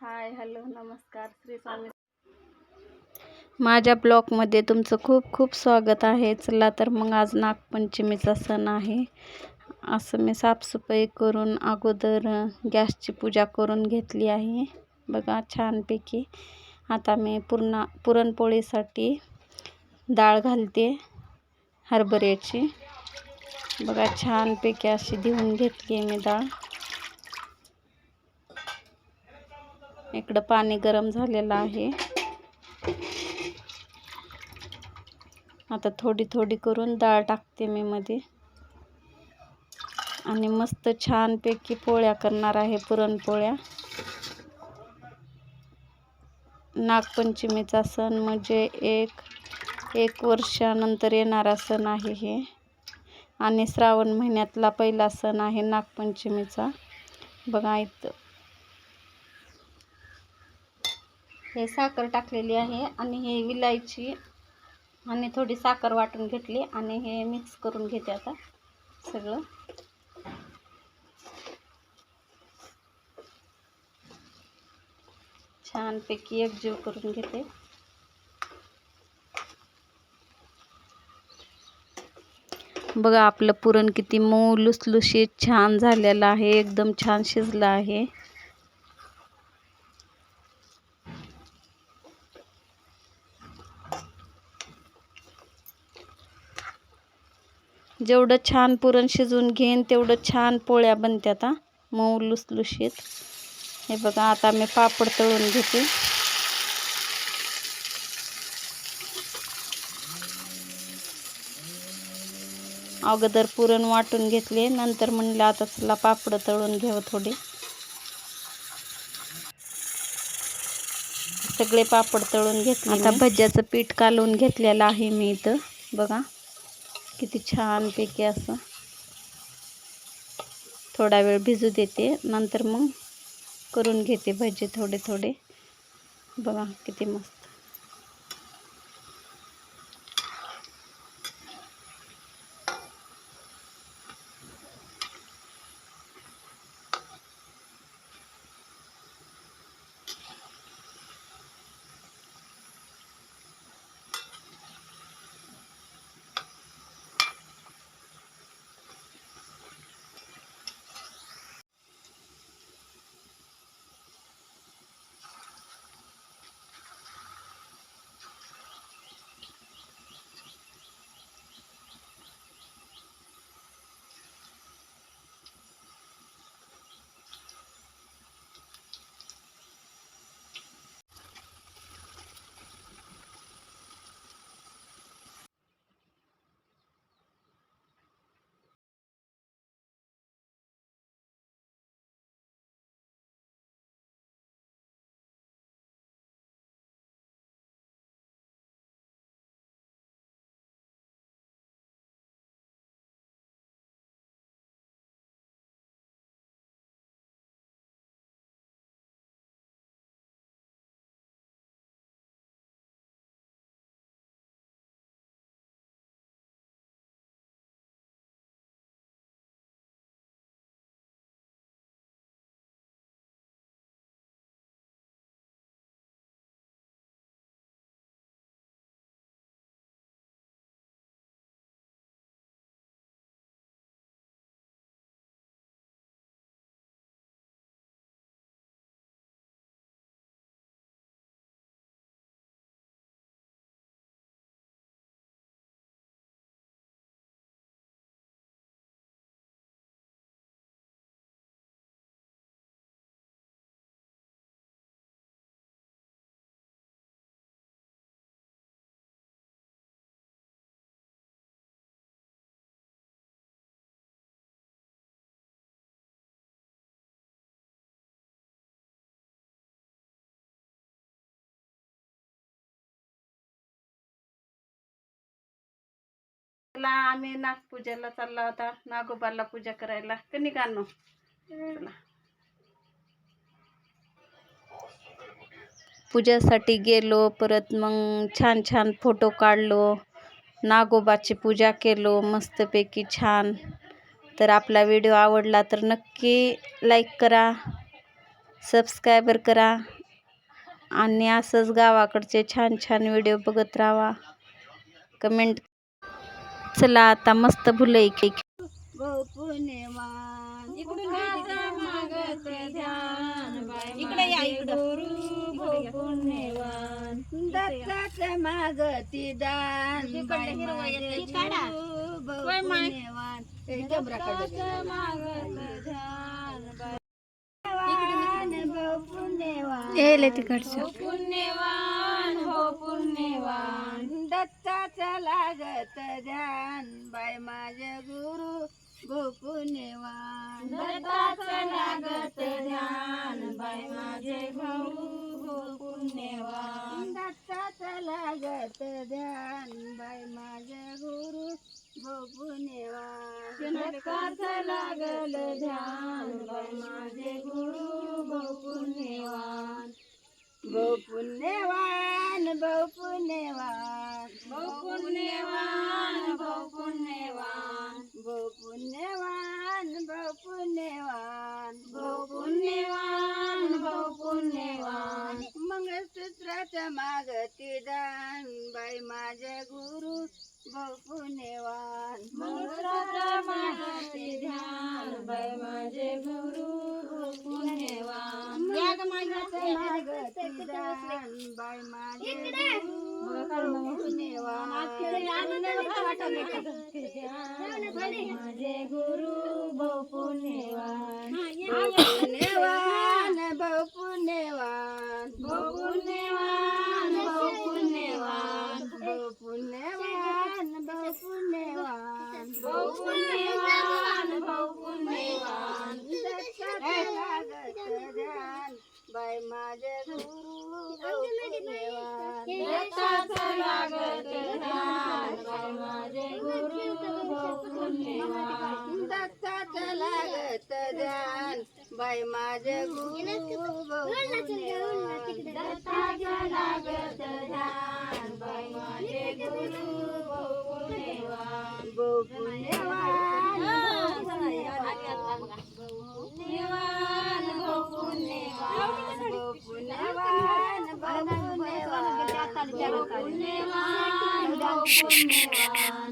Hi hello नमस्कार श्री स्वामी माझ्या ब्लॉगमध्ये तुमचं खूप खूप स्वागत आहे. चला तर मग आज नागपंचमीचा सण आहे. असं मी साफसफाई करून अगोदर गॅसची पूजा करून घेतली आहे. बघा छानपैकी. आता मी पूर्ण पुरणपोळीसाठी डाळ घालते हरभऱ्याची. बघा छानपैकी अशी धुवून घेतली मी डाळ. इकडं पाणी गरम झालेलं आहे. आता थोडी थोडी करून डाळ टाकते मी मध्ये. आणि मस्त छानपैकी पोळ्या करणार आहे पुरणपोळ्या. नागपंचमीचा सण म्हणजे एक एक वर्षानंतर येणारा सण आहे हे. आणि श्रावण महिन्यातला पहिला सण आहे नागपंचमीचा. बघा इथं. हे साखर टाकलेली आहे आणि हे विलायची आणि थोडी साखर वाटून घेतली आणि हे मिक्स करून घेते आता सगळं. छानपैकी एकजीव करून घेते. बघा आपलं पुरण किती मऊ लुसलुशीत छान झालेलं आहे एकदम छान शिजलं आहे. जेवढं छान पुरण शिजवून घेईन तेवढं छान पोळ्या बनतात मऊ लुसलुशीत. हे बघा आता मी पापड तळून घेते. अगोदर पुरण वाटून घेतले नंतर म्हणलं आता चला पापड तळून घ्यावं थोडे. सगळे पापड तळून घेतले आता भज्याचं पीठ कालवून घेतलेलं आहे मी इथं. बघा. किती छानपैकी असं. थोडा वेळ भिजू देते नंतर मग करून घेते भजी थोडे थोडे. बघा किती मस्त. चला आम्ही नागपूजेला चालला होता नागोबाला पूजा करायला. का कानो चला. पूजासाठी गेलो परत मग छान छान फोटो काढलो. नागोबाची पूजा केलो मस्तपैकी छान. तर आपला व्हिडिओ आवडला तर नक्की लाईक करा सबस्क्रायबर करा आणि असंच गावाकडचे छान छान व्हिडिओ बघत राहा. कमेंट चला आता मस्त भुलई केक मागती दान. मागत तिकडचं. लागत ध्यान. बाय माझे गुरु गो पुण्यवान दत्ताचं लागत ध्यान. बाय माझे गुरु गो पुण्यवान दत्ताचं लागत ध्यान. बाय माझे गुरु गो पुण्यवान दत्ताचं लागल ध्यान. बाय माझे गुरु गो पुण्यवान गो बहुपुण्यवान बहुपुण्यवान। बहुपुण्यवान बहुपुण्यवान। बहुपुण्यवान बहुपुण्यवान। मंगळसूत्राच्या माग ते दान बाई माझ्या गुरु बहुपुण्यवान। मंगळसूत्राच्या माग ध्यान बाई माझे गुरु बहुपुण्यवान। माग दान बाई माझे ગુરુ બહુ પુણ્યવાન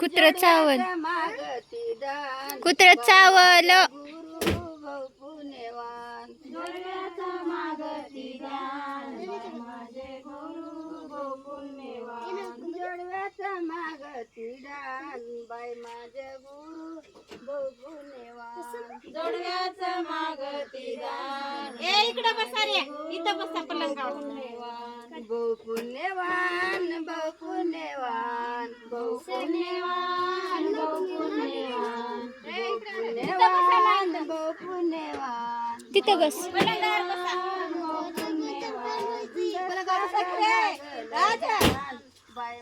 कुत्र चावल. कुत्र चावल. समागती डान बाय माझ्या गुरु बघून जोडव्याचा मागती दान ए इकडे बसा इथं बसा पलंगावर. बहुपुण्यवान बहुपुण्यवान बहुपुण्यवान बहुपुण्यवान बहुपुण्यवान बहुपुण्यवान तिथं बस. पलंगावर बसा. पलंगावर बसा. राजा. बाय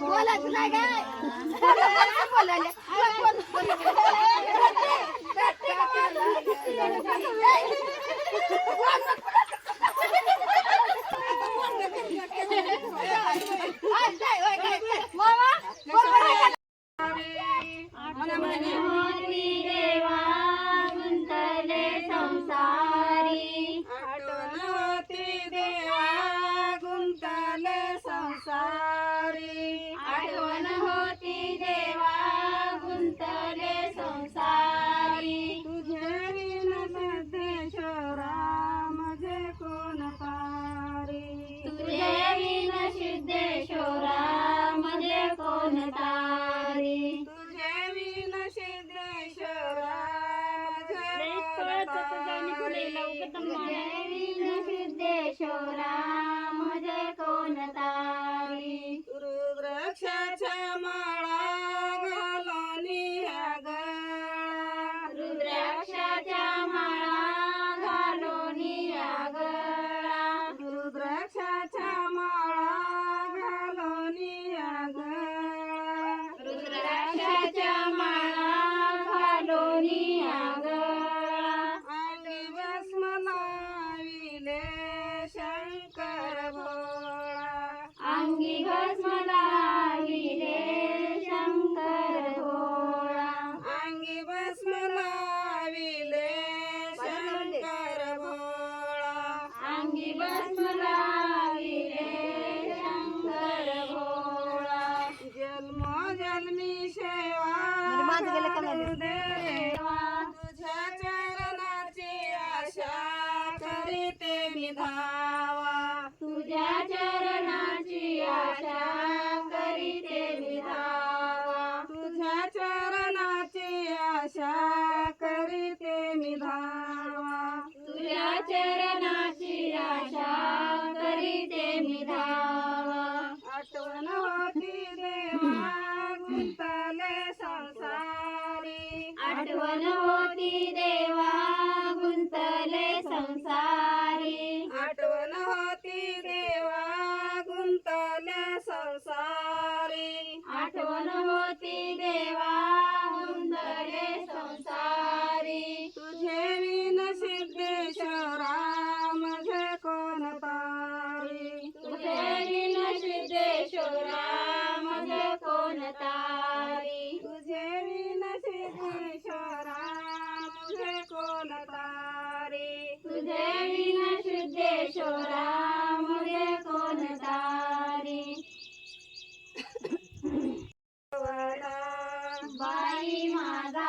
बोलायचं नाही काय बोलायला देवा गुंतले संसारी. तुझे विन सिद्धेश्वरा माझे कोण तारी? तुझे विन सिद्धेश्वरा माझे कोण तारी? तुझे विन सिद्धेश्वरा सिद्धेश्वरा माझे कोण तारी galakan na. बाई माझा.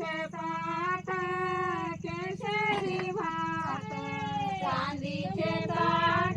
पाट केशरी भात चांदीचे पाट